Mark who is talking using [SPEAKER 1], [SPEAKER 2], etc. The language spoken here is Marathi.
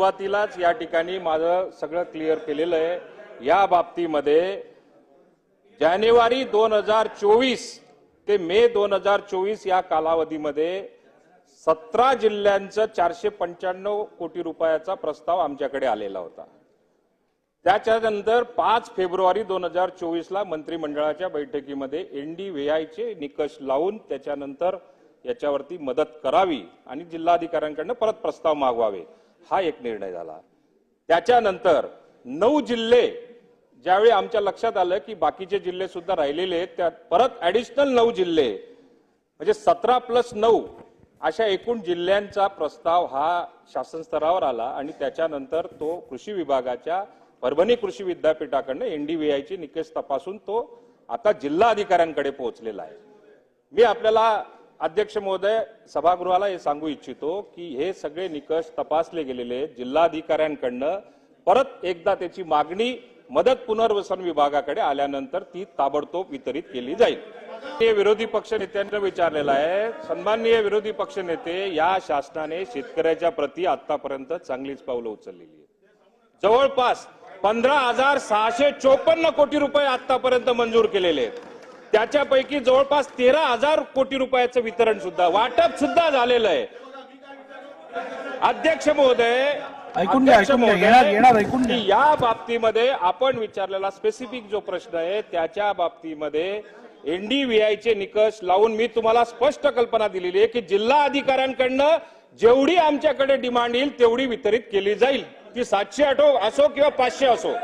[SPEAKER 1] सुरुवातीलाच या ठिकाणी माझं सगळं क्लिअर केलेलं आहे. या बाबतीमध्ये जानेवारी दोन हजार चोवीस ते मे दोन हजार चोवीस या कालावधीमध्ये सतरा जिल्ह्यांचं चारशे पंच्याण्णव कोटी रुपयाचा प्रस्ताव आमच्याकडे आलेला होता. त्याच्यानंतर पाच फेब्रुवारी दोन हजार चोवीसला मंत्रिमंडळाच्या बैठकीमध्ये एनडीव्हीआयचे निकष लावून त्याच्यानंतर याच्यावरती मदत करावी आणि जिल्हाधिकाऱ्यांकडनं परत प्रस्ताव मागवावे. हा एक निर्णय झाला. त्याच्यानंतर नऊ जिल्हे ज्यावेळी आमच्या लक्षात आलं की बाकीचे जिल्हे सुद्धा राहिलेले आहेत त्यात परत ऍडिशनल नऊ जिल्हे म्हणजे सतरा प्लस नऊ अशा एकूण जिल्ह्यांचा प्रस्ताव हा शासन स्तरावर आला आणि त्याच्यानंतर तो कृषी विभागाच्या परभणी कृषी विद्यापीठाकडनं एनडीव्हीआयची निकष तपासून तो आता जिल्हा अधिकाऱ्यांकडे पोहोचलेला आहे. मी आपल्याला अध्यक्ष महोदय सभागृहाला हे सांगू इच्छितो की हे सगळे निकष तपासले गेलेले जिल्हाधिकाऱ्यांकडनं परत एकदा त्याची मागणी मदत पुनर्वसन विभागाकडे आल्यानंतर ती ताबडतोब वितरित केली जाईल. विरोधी पक्ष नेत्यांना विचारलेलं आहे सन्माननीय विरोधी पक्ष नेते या शासनाने शेतकऱ्याच्या प्रती आतापर्यंत चांगलीच पावलं उचललेली आहेत. जवळपास पंधरा हजार सहाशे चोपन्न कोटी रुपये आतापर्यंत मंजूर केलेले आहेत. त्याच्यापैकी जवळपास तेरा हजार कोटी रुपयाचं वितरण सुद्धा वाटप सुद्धा झालेलं आहे अध्यक्ष महोदय
[SPEAKER 2] ऐकून घ्या,
[SPEAKER 1] अध्यक्ष
[SPEAKER 2] ऐकून घ्या.
[SPEAKER 1] महोदय,
[SPEAKER 2] येणार- येणार, ऐकून घ्या.
[SPEAKER 1] की या बाबतीमध्ये आपण विचारलेला स्पेसिफिक जो प्रश्न आहे त्याच्या बाबतीमध्ये एनडीव्हीआयचे निकष लावून मी तुम्हाला स्पष्ट कल्पना दिलेली आहे की जिल्हा अधिकाऱ्यांकडनं जेवढी आमच्याकडे डिमांड येईल तेवढी वितरित केली जाईल ती सातशे आठो असो किंवा पाचशे असो